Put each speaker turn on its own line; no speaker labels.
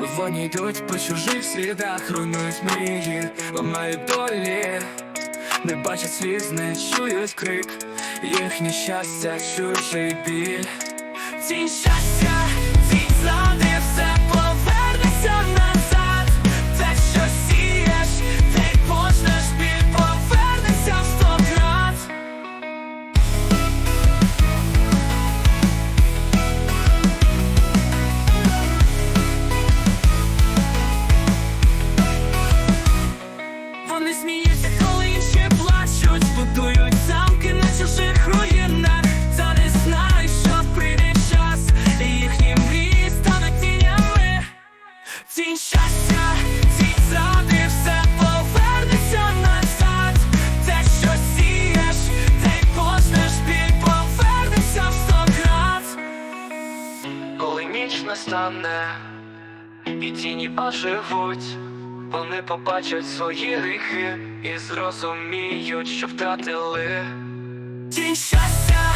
Вони йдуть по чужих слідах, руйнують мрії, ламають долі, не бачать сліз, не чують крик, їхнє щастя, чужий біль. Тінь щастя, Вони сміються, коли інші плачуть, будують замки на чужих руїнах. Та не знають, що прийде час, і їхні мрії стануть тінями. Тінь щастя, тінь зради, все повернеться назад. Те, що сієш, те й почнеш біль, повернеться в сто крат. Коли ніч настане, і тіні оживуть, вони побачать свої гріхи і зрозуміють, що втратили. Тінь щастя,